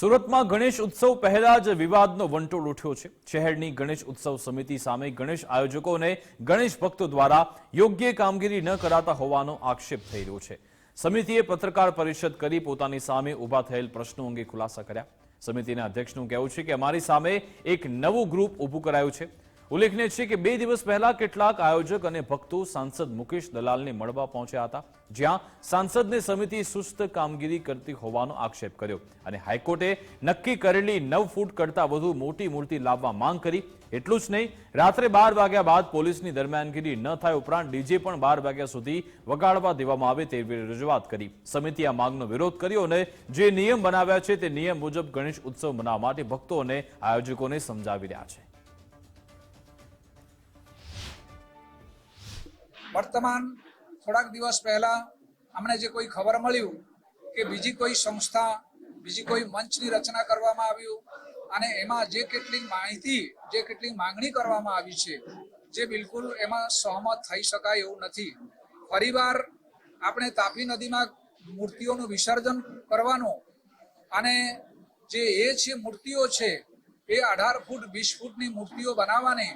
સુરતમાં ગણેશ ઉત્સવ પહેલા જ વિવાદનો વંટોળ ઉઠ્યો છે. શહેરની ગણેશ ઉત્સવ સમિતિ સામે ગણેશ આયોજકોને ગણેશ ભક્તો દ્વારા યોગ્ય કામગીરી ન કરાતા હોવાનો આક્ષેપ થઈ રહ્યો છે. સમિતિએ પત્રકાર પરિષદ કરી પોતાની સામે ઊભા થયેલ પ્રશ્નો અંગે ખુલાસા કર્યા. સમિતિના અધ્યક્ષનું કહેવું છે કે અમારી સામે એક નવું ગ્રુપ ઊભું કરાયું છે. ઉલ્લેખનીય છે કે બે દિવસ પહેલા કેટલાક આયોજક અને ભક્તો સાંસદ મુકેશ દલાલને મળવા પહોંચ્યા હતા, જ્યાં સાંસદને સમિતિ સુસ્ત કામગીરી કરતી હોવાનો આક્ષેપ કર્યો અને હાઈકોર્ટે નક્કી કરેલી નવ ફૂટ કરતા વધુ મોટી મૂર્તિ લાવવા માંગ કરી. એટલું જ નહીં, રાત્રે બાર વાગ્યા બાદ પોલીસની દરમિયાનગીરી ન થાય ઉપરાંત ડીજે પણ બાર વાગ્યા સુધી વગાડવા દેવામાં આવે તેવી રજૂઆત કરી. સમિતિ આ માંગનો વિરોધ કર્યો અને જે નિયમ બનાવ્યા છે તે નિયમ મુજબ ગણેશ ઉત્સવ મનાવવા માટે ભક્તો અને આયોજકોને સમજાવી રહ્યા છે. વર્તમાન થોડાક દિવસ પહેલા અમને જે કોઈ ખબર મળ્યું કે બીજી કોઈ સંસ્થા, બીજી કોઈ મંચની રચના કરવામાં આવ્યું અને એમાં જે કેટલી માહિતી, જે કેટલી માંગણી કરવામાં આવી છે, જે બિલકુલ એમાં સહમત થઈ શકાય એવું નથી. ફરીવાર આપણે તાપી નદીમાં મૂર્તિઓનું વિસર્જન કરવાનું અને જે એ છે મૂર્તિઓ છે, એ અઢાર ફૂટ, વીસ ફૂટની મૂર્તિઓ બનાવવાની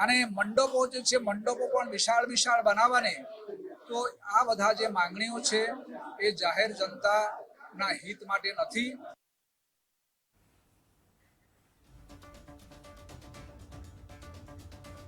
અને મંડપો જે છે, મંડપો પણ વિશાળ વિશાળ બનાવવાને, તો આ બધા જે માંગણીઓ છે, એ જાહેર જનતાના હિત માટે નથી.